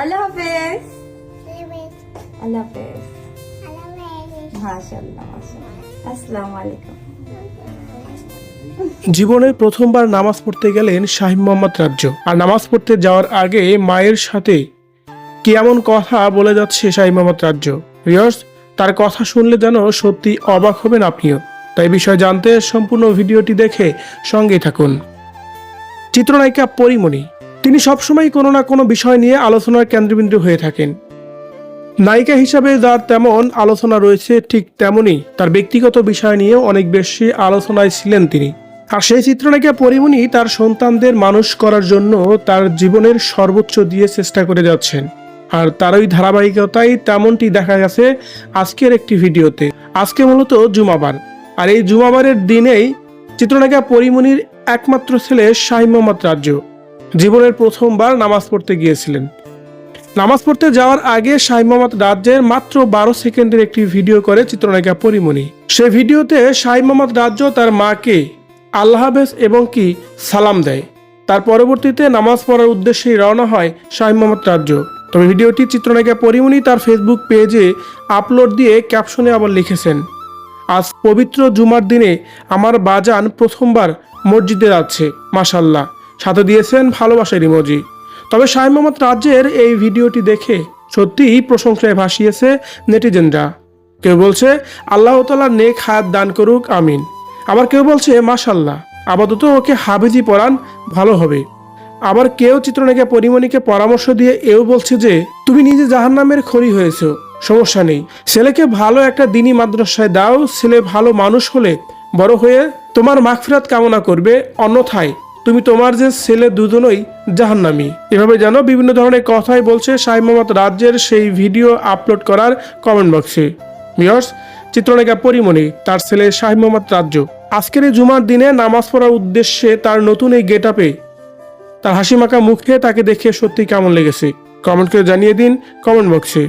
আল্লাহ হাফেজ। আল্লাহ হাফেজ। মাশাআল্লাহ মাশাআল্লাহ। আসসালামু আলাইকুম। জীবনে প্রথমবার নামাজ পড়তে গেলেন শাহিম মোহাম্মদ রাজ্য। আর নামাজ পড়তে যাওয়ার আগে মায়ের সাথে কি এমন কথা বলে যাচ্ছে শাহিম মোহাম্মদ রাজ্য? রিয়ার্স তার কথা শুনলে যেন সত্যি অবাক হবেন আপনিও। তাই বিষয় জানতে সম্পূর্ণ ভিডিওটি দেখে সঙ্গেই থাকুন। চিত্রনায়িকা পরিমণি। তিনি সবসময় কোনো না কোনো বিষয় নিয়ে আলোচনার কেন্দ্রবিন্দু হয়ে থাকেন। নায়িকা হিসাবে যার তেমন আলোচনা রয়েছে ঠিক তেমনই তার ব্যক্তিগত বিষয় নিয়ে অনেক বেশি আলোচনায় ছিলেন তিনি। আর সেই চিত্রনায়িকা পরিমণি তার সন্তানদের মানুষ করার জন্য তার জীবনের সর্বোচ্চ দিয়ে চেষ্টা করে যাচ্ছেন। আর তার ওই ধারাবাহিকতাই তেমনটি দেখা গেছে আজকের একটি ভিডিওতে। আজকে মূলত জুমাবার। আর এই জুমাবারের দিনেই চিত্রনায়িকা পরিমণির একমাত্র ছেলে শাহিম মোহাম্মদ রাজ্য। জীবনের প্রথমবার নামাজ পড়তে গিয়েছিলেন। নামাজ পড়তে যাওয়ার আগে শাহি মোহাম্মদ রাজ্যের মাত্র বারো সেকেন্ডের একটি ভিডিও করে চিত্রনায়িকা পরিমণি। সে ভিডিওতে শাহি মোহাম্মদ রাজ্য তার মাকে আল্লাহ হাফেজ এবং কি সালাম দেয়। তার পরবর্তীতে নামাজ পড়ার উদ্দেশ্যেই রওনা হয় শাহি মোহাম্মদ রাজ্য। তবে ভিডিওটি চিত্রনায়িকা পরিমণি তার ফেসবুক পেজে আপলোড দিয়ে ক্যাপশনে আবার লিখেছেন, আজ পবিত্র জুমার দিনে আমার বাজান প্রথমবার মসজিদে যাচ্ছে মাসাল্লাহ সাথে দিয়েছেন ভালোবাসার ইমোজি। তবে শাহ মোহাম্মদ রাজ্যের এই ভিডিওটি দেখে সত্যিই প্রশংসায় ভাসিয়েছে নেটিজেনরা। কেউ বলছে, আল্লাহ তালা নেক হায়াত দান করুক, আমিন। আবার কেউ বলছে মাশাল্লাহ আপাতত ওকে হাবিজি পড়ান, ভালো হবে। আবার কেউ চিত্রনায়িকা পরিমণিকে পরামর্শ দিয়ে এও বলছে যে, তুমি নিজে জাহান্নামের খড়ি হয়েছো, সমস্যা নেই। ছেলেকে ভালো একটা দিনী মাদ্রাসায় দাও, ছেলে ভালো মানুষ হলে বড় হয়ে তোমার মাগফিরাত কামনা করবে, অন্যথায় তুমি তোমার যে ছেলে দুজনই জাহান্নামি। এভাবে যেন বিভিন্ন ধরনের কথাই বলছে শাহ মোহাম্মদ রাজ্যের সেই ভিডিও আপলোড করার কমেন্ট বক্সে ভিউয়ার্স চিত্রনায়িকা পরিমণি, তার ছেলে শাহ মোহাম্মদ রাজ্য। আজকের এই জুমার দিনে নামাজ পড়ার উদ্দেশ্যে তার নতুন এই গেট আপে তার হাসিমাখা মুখে তাকে দেখে সত্যি কেমন লেগেছে। কমেন্ট করে জানিয়ে দিন কমেন্ট বক্সে